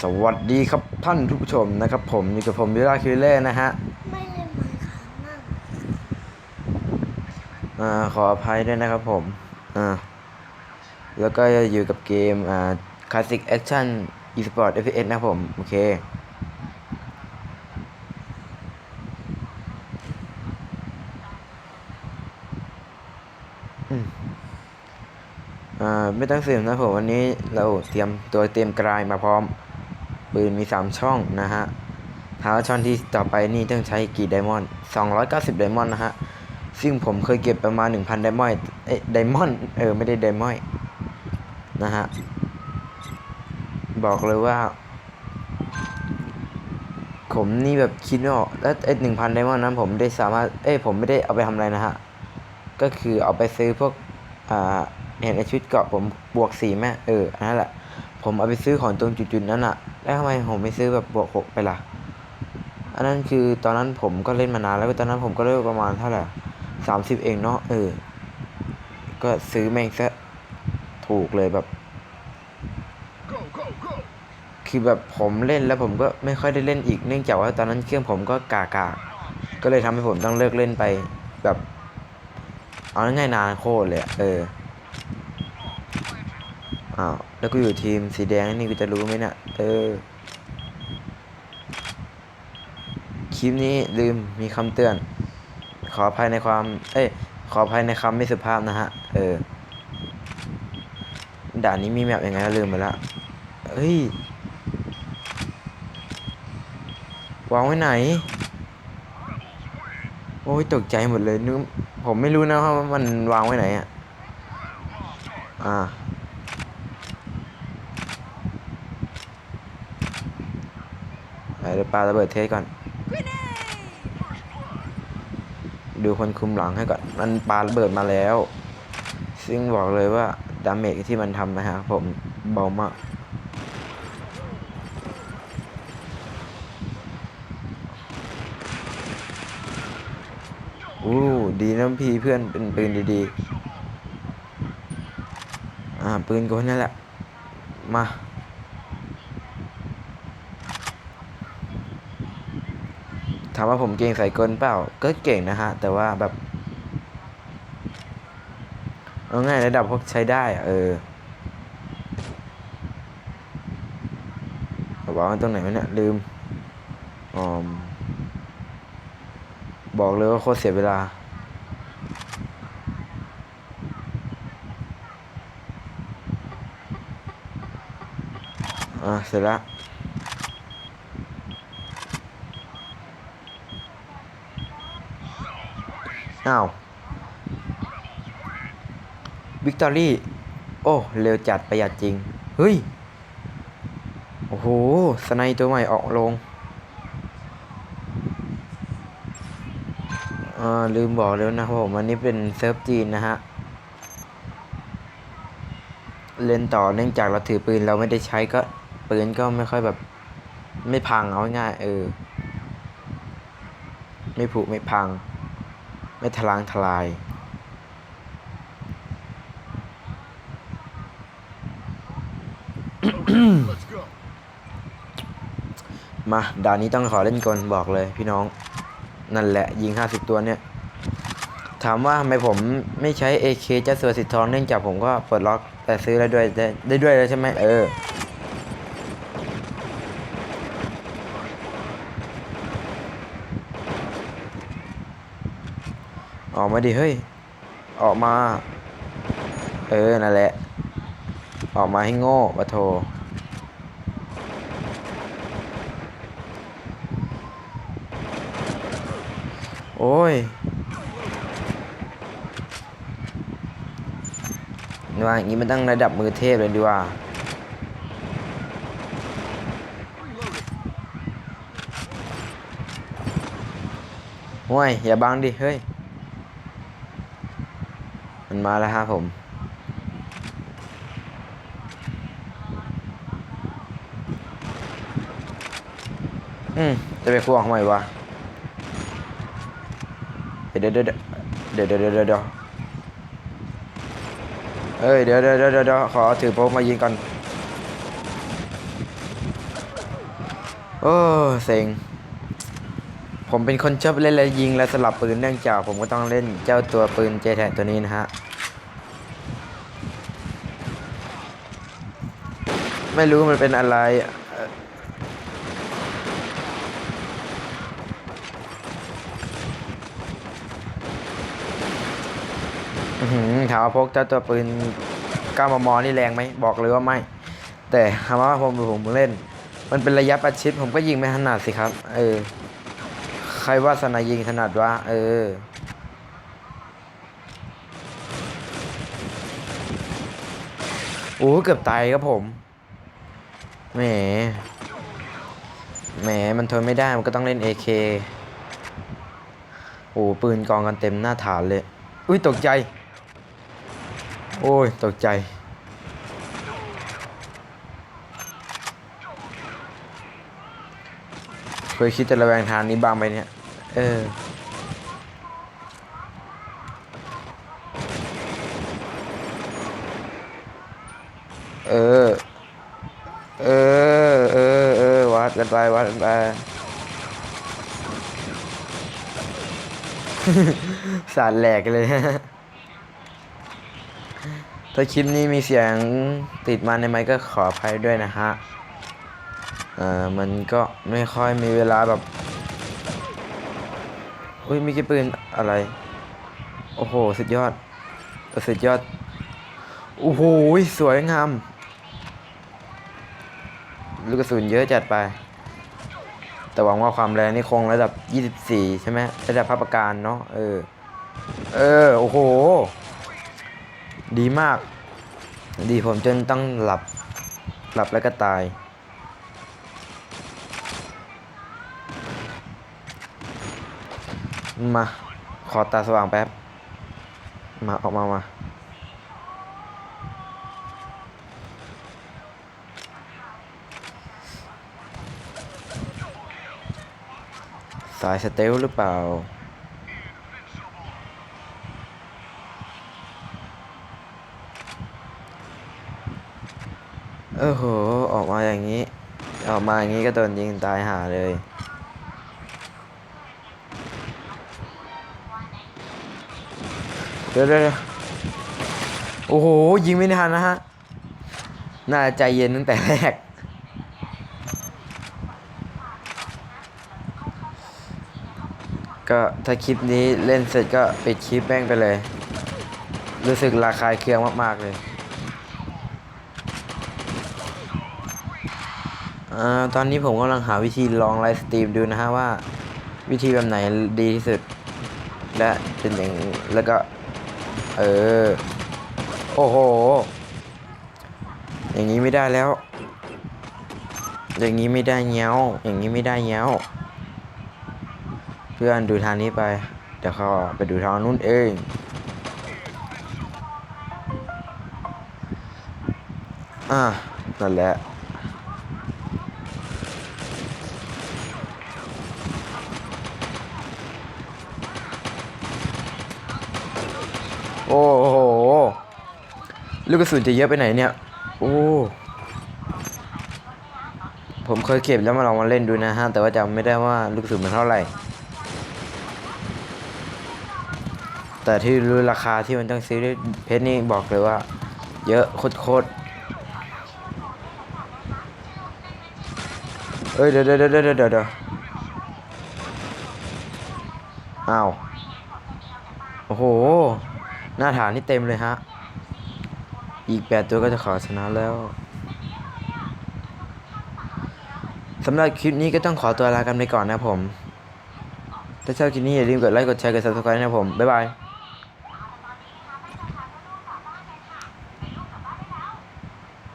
สวัสดีครับท่านทุกผู้ชมนะครับ ผมอยู่กับผมวิลาคิวเล่นะฮะไม่เล่นไมค์ค้างนั่งอ่าขออภัยด้วยนะครับผมอ่าแล้วก็อยู่กับเกมอ่า Classic Action Esport FPS นะครับผม โอเค อืมอ่า ไม่ต้องสืบนะผมวันนี้เราเตรียมตัวเตรียมกลายมาพร้อม ปืนมี 3 ช่องนะฮะถาช่องที่ต่อไปนี่ต้องใช้กี่ไดมอนด์290 ไดมอนด์นะฮะ ซึ่งผมเคยเก็บประมาณ 1,000 ไดมอนด์เอ้ไดมอนด์เออ ไม่ได้ไดมอนด์นะฮะ บอกเลยว่า ผมนี่แบบคิดไม่ออกแล้วไอ้หนึ่งพันไดมอนด์นั้นผมได้สามารถ เอ้ผมไม่ได้เอาไปทำอะไรนะฮะ ก็คือเอาไปซื้อพวก อ่า เห็นไอชุดเกราะผมบวกสี่แม่เอออันนั้นแหละ ผมเอาไปซื้อของตรงจุดๆนั้นอะแล้วทำไมผมไม่ซื้อแบบบวกหกไปล่ะ อันนั้นคือตอนนั้นผมก็เล่นมานานแล้วตอนนั้นผมก็เล่นประมาณเท่าไหร่สามสิบเองเนาะเออ ก็ซื้อแม่งซะถูกเลยแบบ คือแบบผมเล่นแล้วผมก็ไม่ค่อยได้เล่นอีกเนื่องจากว่าตอนนั้นเครื่องผมก็กากาก็เลยทำให้ผมต้องเลิกเล่นไปแบบ เอาง่ายๆนานโคตรเลยเออ อ้าวแล้วกูอยู่ทีมสีแดงนี่กูจะรู้ไหมนี่ยเออ คลิปนี้ลืมมีคำเตือน ขออภัยในความ เอ้ย ขออภัยในคำไม่สุภาพนะฮะ เออ ด่านนี้มีแมปยังไงลืมไปละเฮ้ยวางไว้ไหน โอ้ยตกใจหมดเลยนึกผมไม่รู้นะว่ามันวางไว้ไหนอะ อ่า ไป เดี๋ยวปาระเบิดเทสก่อน ดูคนคุมหลังให้ก่อน มันปาระเบิดมาแล้ว ซึ่งบอกเลยว่าดาเมจที่มันทำนะฮะผมเบามากอู้ดีนะพี่เพื่อนเป็นปืนดีๆ อ่า ปืนกูนี่แหละ มา ถามว่าผมเก่งใส่กลเปล่า ก็เก่งนะฮะ แต่ว่าแบบเอาง่ายระดับพวกใช้ได้อะเออเอาวาตรงไหนวะเนี่ยลืมออมบอกเลยว่าโคตรเสียเวลา อะเสร็จแล้ว อ้าววิกตอรี่ โอ้ เร็วจัดประหยัดจริง เฮ้ย โอ้โห สไนตัวใหม่ออกลง อ่า ลืมบอกแล้วนะครับผมอันนี้เป็นเซิร์ฟจีนนะฮะ เล่นต่อเนื่องจากเราถือปืนเราไม่ได้ใช้ก็ ปืนก็ไม่ค่อยแบบ ไม่พังเอาง่ายเออ ไม่ผุไม่พัง ไม่ทลางทลาย มาด่านนี้ต้องขอเล่นกลบอกเลยพี่น้อง นั่นแหละ ยิง 50 ตัวเนี่ย ถามว่าทำไมผมไม่ใช้ AK จัสเวอสิทธิ์ทองเนื่องจากผมก็เปิดล็อกแต่ซื้อได้ด้วยได้ได้ด้วยแล้วใช่ไหมเออ ออกมาดิเฮ้ย ออกมา เออ นั่นแหละ ออกมาให้โง่ปะโทโอ้ยว่าอย่างนี้มันตั้งระดับมือเทพเลยดีกว่าโอ้ยอย่าบังดิ เฮ้ย มันมาแล้วครับผม อืม จะไปควงทำไมวะ เดี๋ยวเดี๋ยวเดี๋ยวเดี๋ยวเดี๋ยวเอ้ยเดี๋ยวเดี๋ยวเดี๋ยวขอถือป๊กมายิงก่อน โอ้ เซ็ง ผมเป็นคนชอบเล่นและยิงและสลับปืนเนื่องจากผมก็ต้องเล่นเจ้าตัวปืนเจแทนตัวนี้นะฮะ ไม่รู้มันเป็นอะไรเอ่ออื้อหือถามว่าพกเจ้าตัวปืนก้ามมอนี่แรงไหมบอกเลยว่าไม่ แต่ถามว่าผมผมเล่น มันเป็นระยะประชิดผมก็ยิงไม่ถนัดสิครับ เออ ใครว่าสนายยิงถนัดวะเออ โอ้เกือบตายครับผม แหม แหม มันทนไม่ได้ มันก็ต้องเล่น AK โอ้ปืนกองกันเต็มหน้าฐานเลย อุ้ยตกใจ โอ้ย ตกใจ เคยคิดจะระแวงทางนี้บ้างไปเนี่ย เออ เออ เออ เออ เออ วัดกันไป วัดกันไป สารแหลกเลยถ้าคลิปนี้มีเสียงติดมาในไมค์ก็ขออภัยด้วยนะฮะ อ่อมันก็ไม่ค่อยมีเวลาแบบอุ้ยมีกี่ปืนอะไร โอ้โห สุดยอด สุดยอด โอ้โห สวยงาม ลูกกระสุนเยอะจัดไป แต่หวังว่าความแรงนี่คงระดับ 24 ใช่ไหมระดับพับประการเนาะเออ เออ โอ้โห ดีมาก ดีผมจนต้องหลับ หลับแล้วก็ตาย มา ขอตาสว่างแป๊บ มาออกมามาสายสเตลหรือเปล่า เออโห ออกมาอย่างนี้ ออกมาอย่างนี้ก็โดนยิงตายหาเลย เดี๋ยวเดี๋ยวโอ้โห ยิงไม่ทันนะฮะ น่าจะใจเย็นตั้งแต่แรก ก็ถ้าคลิปนี้เล่นเสร็จก็ปิดคลิปแม่งไปเลย รู้สึกราคายเคืองมาก ๆ เลยอ่าตอนนี้ผมกำลังหาวิธีลองไลฟ์สตรีมดูนะฮะว่า วิธีแบบไหนดีที่สุด และเป็นอย่างแล้วก็ เออ โอ้โห อย่างนี้ไม่ได้แล้ว อย่างนี้ไม่ได้เงี้ยว อย่างนี้ไม่ได้เงี้ยว เพื่อนดูทางนี้ไป เดี๋ยวเขาไปดูทางนู้นเองอะนั่นแหละ โอ้โห ลูกกระสุนจะเยอะไปไหนเนี่ย โอ้ ผมเคยเก็บแล้วมาลองมาเล่นดูนะฮะ แต่ว่าจำไม่ได้ว่าลูกกระสุนมันเท่าไหร่ แต่ที่รู้ราคาที่มันต้องซื้อเพชรนี่บอกเลยว่า เยอะโคตรๆเอ้ยเดี๋ยวเดี๋ยวเดี๋ยวเดี๋ยวเดี๋ยวเดี๋ยวอ้าว โอ้โห หน้าฐานนี่เต็มเลยฮะ อีกแปดตัวก็จะขอชนะแล้วสำหรับคลิปนี้ก็ต้องขอตัวลากันไปก่อนนะผม ถ้าชอบคลิปนี้อย่าลืมกดไลค์ กดแชร์ กด subscribe นะผม บ๊ายบาย